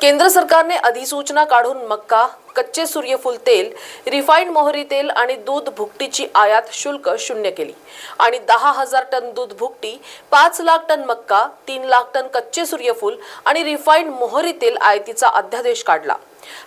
केंद्र सरकारने अधिसूचना काढून मक्का कच्चे सूर्यफूल तेल रिफाईंड मोहरी तेल आणि दूध भुकटीची आयात शुल्क शून्य केली. आणि दहा हजार टन दूध भुकटी पाच लाख टन मक्का तीन लाख टन कच्चे सूर्यफूल आणि रिफाईंड मोहरी तेल आयातीचा अध्यादेश काढला.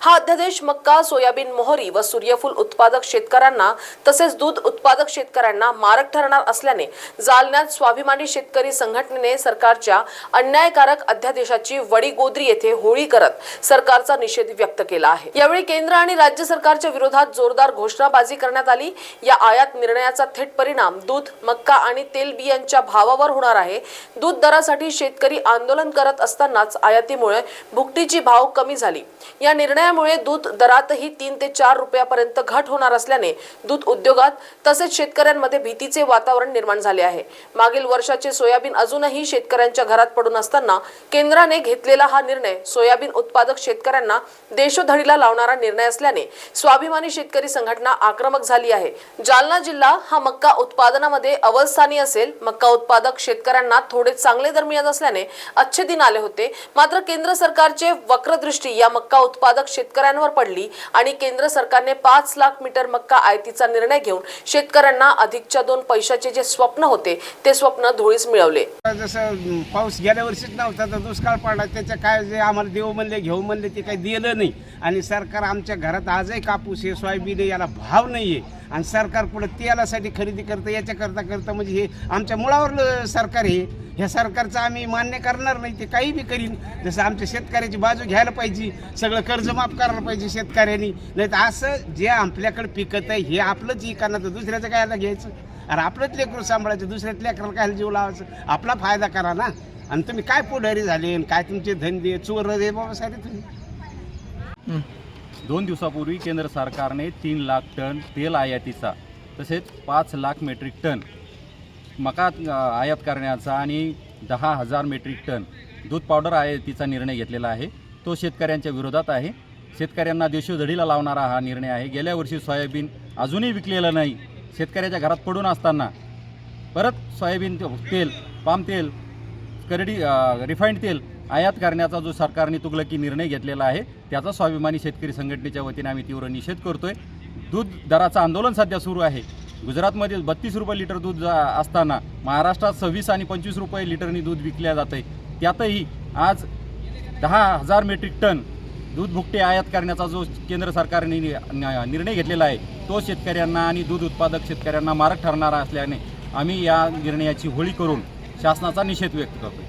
हा अध्यादेश मक्का सोयाबीन मोहरी व सूर्यफूल उत्पादक शेतकऱ्यांना तसेच दूध उत्पादक शेतकऱ्यांना मारक ठरणार असल्याने जालन्यात स्वाभिमानी शेतकरी संघटनेने सरकारच्या अन्यायकारक अध्यादेशाची वडीगोद्री येथे होळी करत सरकारचा निषेध व्यक्त केला आहे. यावेळी केंद्र आणि राज्य सरकारच्या विरोधात जोरदार घोषणाबाजी करण्यात आली. या आयात निर्णयाचा थेट परिणाम दूध मक्का आणि तेलबियांच्या भावावर होणार आहे. दूध दरासाठी शेतकरी आंदोलन करत असतानाच आयातीमुळे भुकटीची भाव कमी झाली. या निर्णयामुळे दूध दरातही तीन ते चार रुपयापर्यंत घट होणार असल्याने दूध उद्योगात तसेच शेतकऱ्यांमध्ये भीतीचे वातावरण निर्माण झाले आहे. मागील वर्षाचे सोयाबीन अजूनही शेतकऱ्यांच्या घरात पडून असताना केंद्राने घेतलेला हा निर्णय सोयाबीन उत्पादक शेतकऱ्यांना देशोधडीला लावणारा निर्णय असल्याने स्वाभिमानी शेतकरी संघटना आक्रमक झाली आहे. जालना जिल्हा हा मक्का उत्पादनामध्ये अवस्थानी असेल. मक्का उत्पादक शेतकऱ्यांना थोडे चांगले दर मिळत असल्याने अच्छे दिन आले होते. मात्र केंद्र सरकारचे वक्रदृष्टी या मक्का उत्पादक शेतकऱ्यांवर पडली आणि केंद्र सरकारने पाच लाख मीटर मक्का आयतीचा निर्णय घेऊन शेतकऱ्यांना अधिकच्या दोन पैशाचे जे स्वप्न होते ते स्वप्न धुळीस मिळवले. जसं पाऊस गेल्या वर्षीच नव्हता तर दुष्काळ पडला. त्याच्या काय जे आम्हाला देऊ म्हणले घेऊ म्हणले ते काही दिलं नाही. आणि सरकार आमच्या घरात आजही कापूस हे सोयाबीन आहे याला भाव नाही आहे आणि सरकार पुढे तेलासाठी खरेदी करतं याच्याकरता करतं म्हणजे हे आमच्या मुळावर सरकार हे ह्या सरकारचं आम्ही मान्य करणार नाही ते काही बी करीन. जसं आमच्या शेतकऱ्याची बाजू घ्यायला पाहिजे सगळं कर्ज माफ करायला पाहिजे शेतकऱ्यांनी. नाही तर असं जे आपल्याकडे पिकत आहे हे आपलंच इकानं तर दुसऱ्याचं कायला घ्यायचं? अरे आपलंच लेकरू सांभाळायचं दुसऱ्याच लेकराला काय जीव लावायचं? आपला फायदा करा ना. आणि तुम्ही काय पुढारी झाले आणि काय तुमचे धंदे चोर रे बाबा सारे तुम्ही? दोन दिवसापूर्वी केंद्र सरकारने तीन लाख टन तेल आयातीचा तसेच पाच लाख मेट्रिक टन मका आयात करण्याचा आणि दहा हजार मेट्रिक टन दूध पावडर आयातीचा निर्णय घेतलेला आहे. तो शेतकऱ्यांच्या विरोधात आहे. शेतकऱ्यांना देशोधडीला लावणारा हा निर्णय आहे. गेल्या वर्षी सोयाबीन अजूनही विकलेलं नाही. शेतकऱ्याच्या घरात पडून असताना परत सोयाबीन तेल पाम तेल करडी रिफाईंड तेल आयात करण्याचा जो सरकारने तुगलकी निर्णय घेतलेला आहे त्याचा स्वाभिमानी शेतकरी संघटनेच्या वतीने आम्ही तीव्र निषेध करतो आहे दूध दराचं आंदोलन सध्या सुरू आहे. गुजरातमधील बत्तीस रुपये लिटर दूध जा- असताना महाराष्ट्रात सव्वीस आणि पंचवीस रुपये लिटरनी दूध विकल्या जातं आहे त्यातही आज दहा हजार मेट्रिक टन दूध भुकटे आयात करण्याचा जो केंद्र सरकारने नि- निर्णय घेतलेला आहे तो शेतकऱ्यांना आणि दूध उत्पादक शेतकऱ्यांना मारक ठरणारा असल्याने आम्ही या निर्णयाची होळी करून शासनाचा निषेध व्यक्त करतो